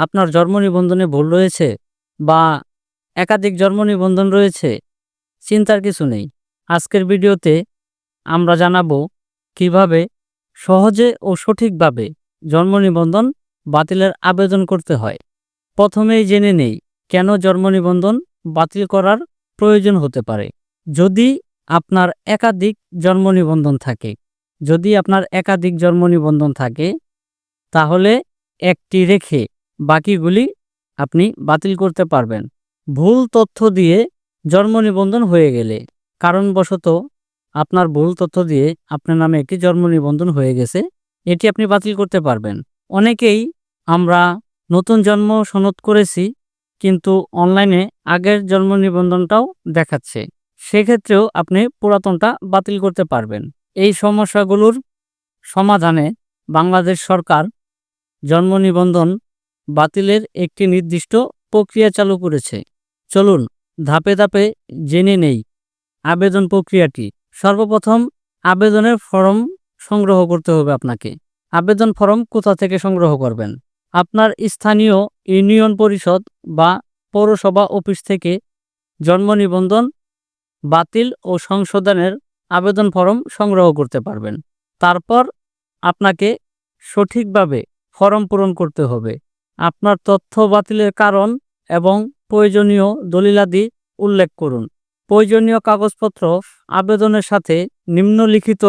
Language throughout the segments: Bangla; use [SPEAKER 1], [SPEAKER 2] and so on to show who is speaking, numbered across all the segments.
[SPEAKER 1] আপনার জন্ম নিবন্ধনে ভুল রয়েছে বা একাধিক জন্ম নিবন্ধন রয়েছে, চিন্তার কিছু নেই। আজকের ভিডিওতে আমরা জানাব কীভাবে সহজে ও সঠিকভাবে জন্ম নিবন্ধন বাতিলের আবেদন করতে হয়। প্রথমেই জেনে নেই কেন জন্ম নিবন্ধন বাতিল করার প্রয়োজন হতে পারে। যদি আপনার একাধিক জন্ম নিবন্ধন থাকে, যদি আপনার একাধিক জন্ম নিবন্ধন থাকে, তাহলে একটি রেখে বাকিগুলি আপনি বাতিল করতে পারবেন। ভুল তথ্য দিয়ে জন্ম নিবন্ধন হয়ে গেলে কারণবশত আপনার ভুল তথ্য দিয়ে আপনার নামে একটি জন্ম নিবন্ধন হয়ে গেছে, এটি আপনি বাতিল করতে পারবেন। অনেকেই আমরা নতুন জন্ম সনদ করেছি, কিন্তু অনলাইনে আগের জন্ম নিবন্ধনটাও দেখাচ্ছে। সেক্ষেত্রেও আপনি পুরাতনটা বাতিল করতে পারবেন। এই সমস্যাগুলোর সমাধানে বাংলাদেশ সরকার জন্ম নিবন্ধন বাতিলের একটি নির্দিষ্ট প্রক্রিয়া চালু করেছে। চলুন ধাপে ধাপে জেনে নেই আবেদন প্রক্রিয়াটি। সর্বপ্রথম আবেদনের ফর্ম সংগ্রহ করতে হবে আপনাকে। আবেদন ফর্ম কোথা থেকে সংগ্রহ করবেন? আপনার স্থানীয় ইউনিয়ন পরিষদ বা পৌরসভা অফিস থেকে জন্ম নিবন্ধন, বাতিল ও সংশোধনের আবেদন ফর্ম সংগ্রহ করতে পারবেন। তারপর আপনাকে সঠিকভাবে ফর্ম পূরণ করতে হবে। আপনার তথ্য বাতিলের কারণ এবং প্রয়োজনীয় দলিলাদি উল্লেখ করুন। প্রয়োজনীয় কাগজপত্র আবেদনের সাথে নিম্নলিখিত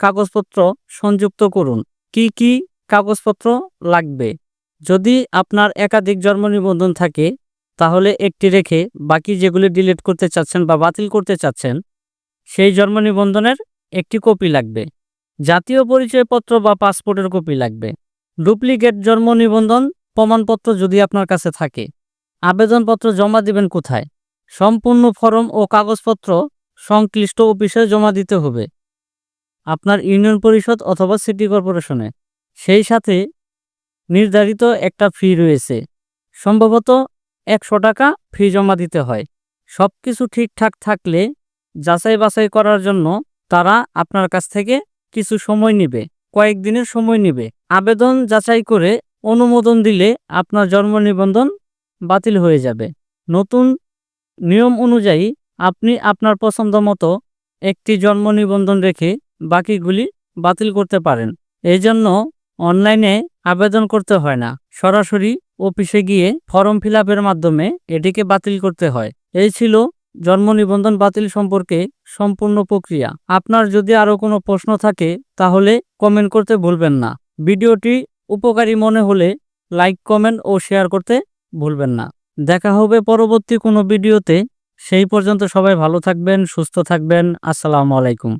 [SPEAKER 1] কাগজপত্র সংযুক্ত করুন। কি কি কাগজপত্র লাগবে? যদি আপনার একাধিক জন্ম নিবন্ধন থাকে, তাহলে একটি রেখে বাকি যেগুলি ডিলিট করতে চাচ্ছেন বা বাতিল করতে চাচ্ছেন, সেই জন্ম নিবন্ধনের একটি কপি লাগবে। জাতীয় পরিচয়পত্র বা পাসপোর্টের কপি লাগবে। ডুপ্লিকেট জন্ম নিবন্ধন প্রমাণপত্র যদি আপনার কাছে থাকে, আবেদনপত্র জমা দিবেন কোথায়? সম্পূর্ণ ফরম ও কাগজপত্র সংশ্লিষ্ট অফিসে জমা দিতে হবে। আপনার ইউনিয়ন পরিষদ অথবা সিটি কর্পোরেশনে। সেই সাথে নির্ধারিত একটা ফি রয়েছে। সম্ভবত একশো টাকা ফি জমা দিতে হয়। সব কিছু ঠিকঠাক থাকলে যাচাই বাছাই করার জন্য তারা আপনার কাছ থেকে কিছু সময় নেবে, কয়েকদিনের সময় নেবে। আবেদন যাচাই করে অনুমোদন দিলে আপনার জন্ম নিবন্ধন বাতিল হয়ে যাবে। নতুন নিয়ম অনুযায়ী আপনি আপনার পছন্দ মতো একটি জন্ম নিবন্ধন রেখে বাকিগুলি বাতিল করতে পারেন। এই জন্য অনলাইনে আবেদন করতে হয় না। সরাসরি অফিসে গিয়ে ফর্ম ফিল মাধ্যমে এটিকে বাতিল করতে হয়। এই ছিল জন্ম নিবন্ধন বাতিল সম্পর্কে সম্পূর্ণ প্রক্রিয়া। আপনার যদি আরও কোনো প্রশ্ন থাকে তাহলে কমেন্ট করতে ভুলবেন না। ভিডিওটি উপকারী মনে হলে লাইক কমেন্ট ও শেয়ার করতে ভুলবেন না। দেখা হবে পরবর্তী কোনো ভিডিওতে সেই পর্যন্ত সবাই ভালো থাকবেন, সুস্থ থাকবেন। আসসালামু আলাইকুম।